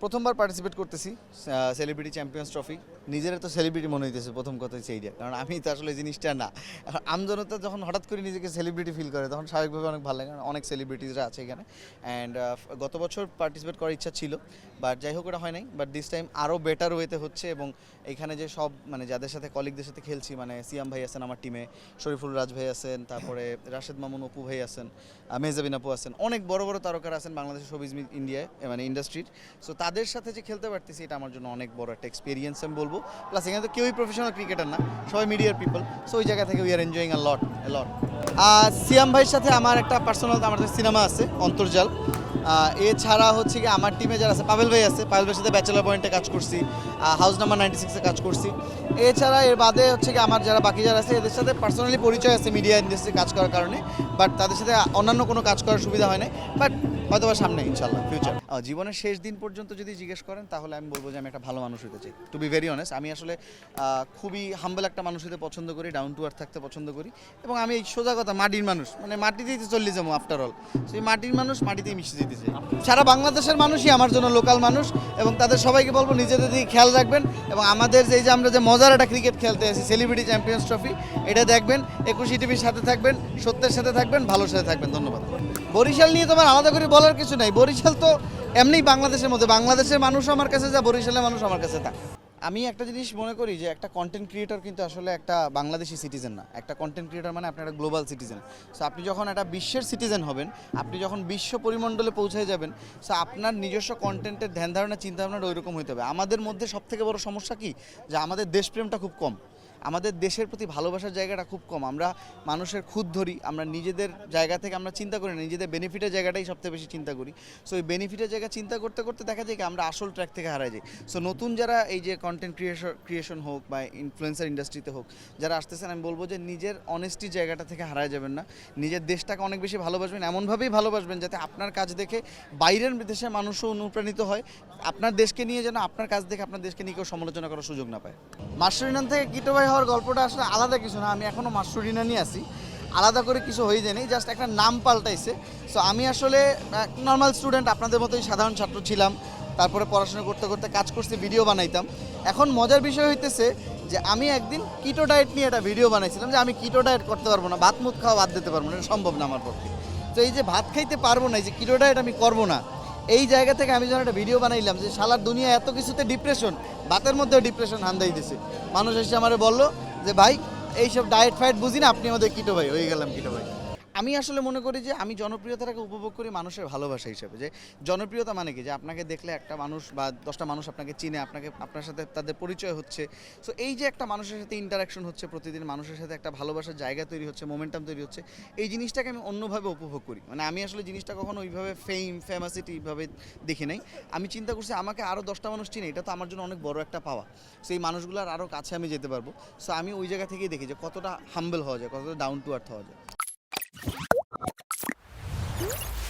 প্রথমবার পার্টিসিপেট করতেছি celebrity champions trophy নিজের তো সেলিব্রিটি মনে হইতেছে, প্রথম কথা সেইটা কারণ আমি তো আসলে জিনিসটা না। আমজনতা যখন হঠাৎ করে নিজেকে সেলিব্রিটি ফিল করে, তখন স্বাভাবিকভাবে অনেক ভালো লাগে। কারণ অনেক সেলিব্রিটিজরা আছে এখানে। অ্যান্ড গত বছর পার্টিসিপেট করার ইচ্ছা ছিল বাট যাই হোক এটা হয় নাই। বাট দিস টাইম আরও বেটার ওয়েতে হচ্ছে এবং এখানে যে সব মানে যাদের সাথে কলিগদের সাথে খেলছি মানে সিয়াম ভাই আছেন আমার টিমে শরীফুল রাজ ভাই আছেন, তারপরে রাশেদ মামুন অপু ভাই আছেন মেহজাবিন আপু আছেন, অনেক বড় বড় তারকারা আছেন বাংলাদেশের শোবিজ ইন্ডিয়ায় মানে ইন্ডাস্ট্রির সো তাদের সাথে যে খেলতে পারতেছি, এটা আমার জন্য অনেক বড় একটা এক্সপিরিয়েন্স আমি বলব। প্লাস এখানে তো কেউই প্রফেশনাল ক্রিকেটার না, সবাই মিডিয়ার পিপল সো ওই জায়গা থেকে we are enjoying a lot a lot Siam ভাইয়ের সাথে আমার একটা পার্সোনাল আমাদের সিনেমা আছে, অন্তর্জাল। এছাড়া হচ্ছে কি, আমার টিমে যারা আছে পাবেল ভাই আছে পাবেল ভাইয়ের সাথে ব্যাচেলার পয়েন্টে কাজ করছি হাউস নাম্বার নাইনটি সিক্সে কাজ করছি। এছাড়া এর বাদে হচ্ছে কি, আমার যারা বাকি যারা আছে, এদের সাথে পার্সোনালি পরিচয় আছে মিডিয়া ইন্ডাস্ট্রি কাজ করার কারণে। বাট তাদের সাথে অন্যান্য কোনো কাজ করার সুবিধা হয় না বাট হয়তো বা সামনে, ইনশাল্লাহ ফিউচার জীবনের শেষ দিন পর্যন্ত যদি জিজ্ঞেস করেন, তাহলে আমি বলব যে আমি একটা ভালো মানুষ হতে চাই। টু বি ভেরি অনেস্ট আমি আসলে খুবই হাম্বল একটা মানুষ হতে পছন্দ করি ডাউন টু আর্থ থাকতে পছন্দ করি, এবং আমি এই সোজা কথা, মাটির মানুষ মানে মাটিতেই তো চল্লিশ যাব আফটার অল সেই মাটির মানুষ মাটিতেই মিশে যেতে চাই। সারা বাংলাদেশের মানুষই আমার জন্য লোকাল মানুষ, এবং তাদের সবাইকে বলব, নিজেদের দিকে খেয়াল রাখবেন, এবং আমাদের যে যে আমরা যে মজার একটা ক্রিকেট খেলতে আছি সেলিব্রিটি চ্যাম্পিয়ন্স ট্রফি এটা দেখবেন, একুশে টিভির সাথে থাকবেন, সত্যের সাথে থাকবেন ভালোর সাথে থাকবেন, ধন্যবাদ। বরিশাল নিয়ে তোমার আলাদা করে বলার কিছু নাই। বরিশাল তো এমনি বাংলাদেশের মধ্যে। বাংলাদেশের মানুষ আমার কাছে যা, বরিশালের মানুষ আমার কাছে তা। আমি একটা জিনিস মনে করি যে, একটা কন্টেন্ট ক্রিয়েটর কিন্তু আসলে একটা বাংলাদেশি সিটিজেন না। একটা কন্টেন্ট ক্রিয়েটর মানে আপনি একটা গ্লোবাল সিটিজেন সো আপনি যখন একটা বিশ্বের সিটিজেন হবেন, আপনি যখন বিশ্ব পরিমণ্ডলে পৌঁছে যাবেন সো আপনার নিজস্ব কন্টেন্টের ধ্যান ধারণা, চিন্তা ভাবনাটা ওইরকম হতে হবে। আমাদের মধ্যে সবথেকে বড় সমস্যা কি? যে, আমাদের দেশপ্রেমটা খুব কম। আমাদের দেশের প্রতি ভালোবাসার জায়গাটা খুব কম। আমরা মানুষের খুদ ধরি, আমরা নিজেদের জায়গা থেকে আমরা চিন্তা করি না, নিজেদের বেনিফিটের জায়গাটাই সবথেকে বেশি চিন্তা করি। সো এই বেনিফিটের জায়গা চিন্তা করতে করতে দেখা যায় কি আমরা আসল ট্র্যাক থেকে হারাই যাই। সো নতুন যারা এই যে কন্টেন্ট ক্রিয়েশন ক্রিয়েশন হোক বা ইনফ্লুয়েন্সার ইন্ডাস্ট্রিতে হোক, যারা আসতেছেন, আমি বলব যে নিজের অনেস্টি জায়গাটা থেকে হারায় যাবেন না। নিজের দেশটাকে অনেক বেশি ভালোবাসবেন, এমনভাবেই ভালোবাসবেন যাতে আপনার কাজ দেখে বাইরের দেশের মানুষও অনুপ্রাণিত হয়। আপনার দেশকে নিয়ে যেন আপনার কাজ দেখে আপনার দেশকে নিয়ে কেউ সমালোচনা করার সুযোগ না পায়। মাস্টারিনান থেকে কিটো ভাই হওয়ার গল্পটা আসলে আলাদা কিছু না, আমি এখনও নিয়ে আছি। আলাদা করে কিছু হয়ে যায়নি জাস্ট একটা নাম পাল্টাইছে। সো আমি আসলে নর্মাল স্টুডেন্ট আপনাদের মতোই সাধারণ ছাত্র ছিলাম। তারপরে পড়াশোনা করতে করতে কাজ করতে ভিডিও বানাইতাম। এখন মজার বিষয় হইতেছে যে, আমি একদিন কিটো ডায়েট নিয়ে একটা ভিডিও বানাইছিলাম যে, আমি কিটো ডায়েট করতে পারব না, ভাত মুখ খাওয়া বাদ দিতে পারব না সম্ভব না আমার পক্ষে। তো এই যে ভাত খাইতে পারব না, এই যে কিটো ডায়েট আমি করব না এই জায়গা থেকে আমি যেন একটা ভিডিও বানাইলাম যে সালার দুনিয়া এত কিছুতে ডিপ্রেশন বাতের মধ্যেও ডিপ্রেশন হান্দাই দিছে। মানুষ এসে আমারে বলল যে, ভাই, এইসব ডায়েট ফায়েট বুঝি না আপনি আমাদের কিটো ভাই, হয়ে গেলাম কিটো ভাই। আমি আসলে মনে করি যে আমি জনপ্রিয়তাটাকে উপভোগ করি মানুষের ভালোবাসা হিসেবে, যে জনপ্রিয়তা মানে কি? যে আপনাকে দেখলে একটা মানুষ বা দশটা মানুষ আপনাকে চিনে, আপনাকে, আপনার সাথে তাদের পরিচয় হচ্ছে। সো এই যে একটা মানুষের সাথে ইন্টারাকশন হচ্ছে প্রতিদিন, মানুষের সাথে একটা ভালোবাসার জায়গা তৈরি হচ্ছে মোমেন্টাম তৈরি হচ্ছে, এই জিনিসটাকে আমি অন্যভাবে উপভোগ করি। মানে আমি আসলে জিনিসটা কখনো ওইভাবে ফেম ফেমাসিটি এইভাবে দেখি নাই। আমি চিন্তা করছি আমাকে আরও দশটা মানুষ চিনে, এটা তো আমার জন্য অনেক বড় একটা পাওয়া। সেই মানুষগুলোর আরও কাছে আমি যেতে পারব। সো আমি ওই জায়গা থেকেই দেখি যে কতটা হাম্বল হওয়া যায়, কতটা ডাউন টু আর্থ হওয়া যায়। Mm-hmm.